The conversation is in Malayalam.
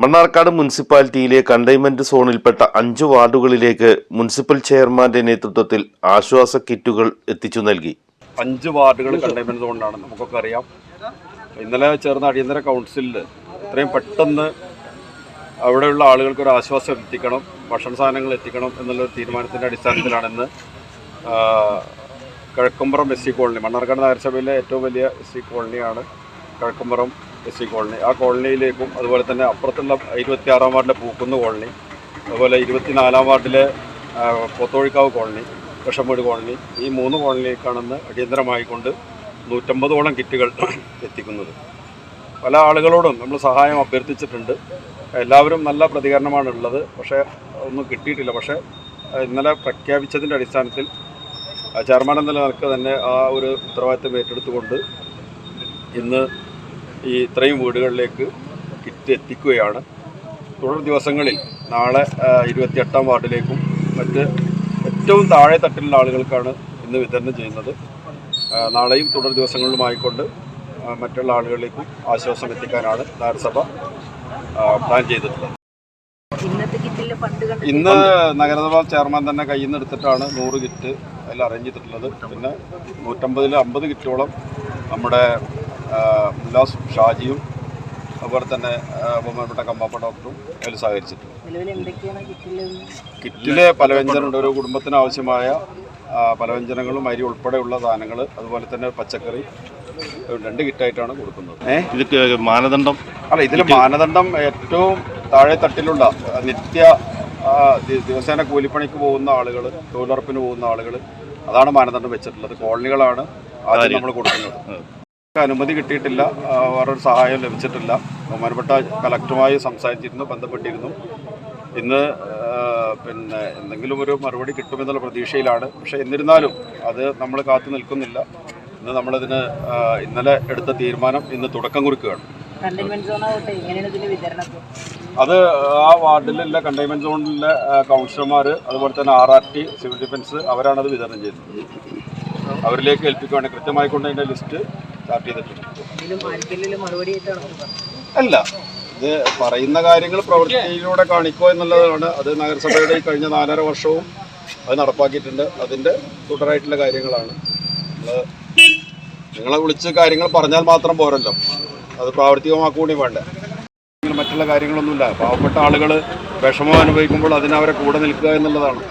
മണ്ണാർക്കാട് മുനിസിപ്പാലിറ്റിയിലെ കണ്ടെയ്ൻമെന്റ് സോണിൽപ്പെട്ട അഞ്ച് വാർഡുകളിലേക്ക് മുനിസിപ്പൽ ചെയർമാന്റെ നേതൃത്വത്തിൽ ആശ്വാസ കിറ്റുകൾ എത്തിച്ചു നൽകി. അഞ്ച് വാർഡുകൾ കണ്ടെയ്ൻമെന്റ് സോണിലാണ് നമുക്കൊക്കെ അറിയാം. ഇന്നലെ ചേർന്ന അടിയന്തര കൗൺസിലിൽ ഇത്രയും പെട്ടെന്ന് അവിടെയുള്ള ആളുകൾക്ക് ഒരു ആശ്വാസം എത്തിക്കണം ഭക്ഷണ സാധനങ്ങൾ എത്തിക്കണം എന്നുള്ളൊരു തീരുമാനത്തിന്റെ അടിസ്ഥാനത്തിലാണെന്ന് Kizhakkumpuram S C colony Mannarkkad നഗരസഭയിലെ ഏറ്റവും വലിയ എസ് സി കോളനിയാണ് കിഴക്കുംപുറം എസ് സി കോളനി. ആ കോളനിയിലേക്കും അതുപോലെ തന്നെ അപ്പുറത്തുള്ള ഇരുപത്തിയാറാം വാർഡിലെ പൂക്കുന്ന് കോളനി അതുപോലെ ഇരുപത്തിനാലാം വാർഡിലെ പൊത്തോഴിക്കാവ് കോളനി വിഷമേട് കോളനി ഈ മൂന്ന് കോളനിയിലേക്കാണെന്ന് അടിയന്തരമായിക്കൊണ്ട് നൂറ്റമ്പതോളം കിറ്റുകൾ എത്തിക്കുന്നത്. പല ആളുകളോടും നമ്മൾ സഹായം അഭ്യർത്ഥിച്ചിട്ടുണ്ട്. എല്ലാവരും നല്ല പ്രതികരണമാണ് ഉള്ളത് പക്ഷേ ഒന്നും കിട്ടിയിട്ടില്ല. പക്ഷേ ഇന്നലെ പ്രഖ്യാപിച്ചതിന്റെ അടിസ്ഥാനത്തിൽ ചെയർമാൻ എന്ന നിലയ്ക്ക് തന്നെ ആ ഒരു ഉത്തരവാദിത്തം ഏറ്റെടുത്തുകൊണ്ട് ഇന്ന് ഈ ഇത്രയും വീടുകളിലേക്ക് കിറ്റ് എത്തിക്കുകയാണ് തുടർ ദിവസങ്ങളിൽ നാളെ ഇരുപത്തിയെട്ടാം വാർഡിലേക്കും മറ്റ് ഏറ്റവും താഴെ തട്ടിലുള്ള ആളുകൾക്കാണ് ഇന്ന് വിതരണം ചെയ്യുന്നത്. നാളെയും തുടർ ദിവസങ്ങളിലുമായിക്കൊണ്ട് മറ്റുള്ള ആളുകളിലേക്കും ആശ്വാസം എത്തിക്കാനാണ് നഗരസഭ പ്ലാൻ ചെയ്തിട്ടുള്ളത്. ഇന്ന് നഗരസഭാ ചെയർമാൻ തന്നെ കയ്യിൽ നിന്ന് എടുത്തിട്ടാണ് നൂറ് കിറ്റ് അതിൽ അറേഞ്ച് ചെയ്തിട്ടുള്ളത്. പിന്നെ നൂറ്റമ്പതിൽ അമ്പത് കിറ്റോളം നമ്മുടെ മുല്ലാസ് ഷാജിയും അതുപോലെ തന്നെ ബഹുമാനപ്പെട്ട കമ്പാപ്പ ഡോക്ടറും അതിൽ സഹകരിച്ചിട്ടുണ്ട്. കിറ്റിലെ? പലവ്യഞ്ജനമുണ്ട് ഒരു കുടുംബത്തിന് ആവശ്യമായ പലവ്യഞ്ജനങ്ങളും അരി ഉൾപ്പെടെയുള്ള സാധനങ്ങൾ അതുപോലെ തന്നെ പച്ചക്കറി രണ്ട് കിറ്റായിട്ടാണ് കൊടുക്കുന്നത്. ഇത് മാനദണ്ഡം? അല്ല ഇതിൽ മാനദണ്ഡം ഏറ്റവും താഴെ തട്ടിലുള്ള നിത്യ ദിവസേന കൂലിപ്പണിക്ക് പോകുന്ന ആളുകൾ തൊഴിലുറപ്പിന് പോകുന്ന ആളുകൾ അതാണ് മാനദണ്ഡം വെച്ചിട്ടുള്ളത്. കോളനികളാണ് ആദ്യം നമ്മൾ കൊടുക്കുന്നത്. അനുമതി കിട്ടിയിട്ടില്ല. വേറൊരു സഹായം ലഭിച്ചിട്ടില്ല. ബഹുമാനപ്പെട്ട കലക്ടറുമായി സംസാരിച്ചിരുന്നു ബന്ധപ്പെട്ടിരുന്നു. ഇന്ന് പിന്നെ എന്തെങ്കിലും ഒരു മറുപടി കിട്ടുമെന്നുള്ള പ്രതീക്ഷയിലാണ്. പക്ഷേ എന്നിരുന്നാലും അത് നമ്മൾ കാത്തു നിൽക്കുന്നില്ല. ഇന്ന് നമ്മളതിന് ഇന്നലെ എടുത്ത തീരുമാനം ഇന്ന് തുടക്കം കുറിക്കുകയാണ്. അത് ആ വാർഡിലുള്ള കണ്ടെയ്ൻമെന്റ് സോണിലെ കൗൺസിലർമാർ അതുപോലെ തന്നെ R R T civil defence അവരാണത് അത് വിതരണം ചെയ്തത് അവരിലേക്ക് ഏൽപ്പിക്കുകയാണ് കൃത്യമായിക്കൊണ്ട് അതിന്റെ ലിസ്റ്റ് സ്റ്റാർട്ട് ചെയ്തിട്ടുണ്ട്. അല്ല ഇത് പറയുന്ന കാര്യങ്ങൾ പ്രവൃത്തിയിലൂടെ കാണിക്കുക എന്നുള്ളതാണ്. അത് നഗരസഭയുടെ കഴിഞ്ഞ നാലര വർഷവും അത് നടപ്പാക്കിയിട്ടുണ്ട്. അതിന്റെ തുടരായിട്ടുള്ള കാര്യങ്ങളാണ്. നമ്മൾ നിങ്ങളെ വിളിച്ച് കാര്യങ്ങൾ പറഞ്ഞാൽ മാത്രം പോരല്ലോ. അത് പ്രാവർത്തികമാക്കുകൂടി വേണ്ടേ. മറ്റുള്ള കാര്യങ്ങളൊന്നുമില്ല. പാവപ്പെട്ട ആളുകൾ വിഷമം അനുഭവിക്കുമ്പോൾ അതിനവരെ കൂടെ നിൽക്കുക എന്നുള്ളതാണ്.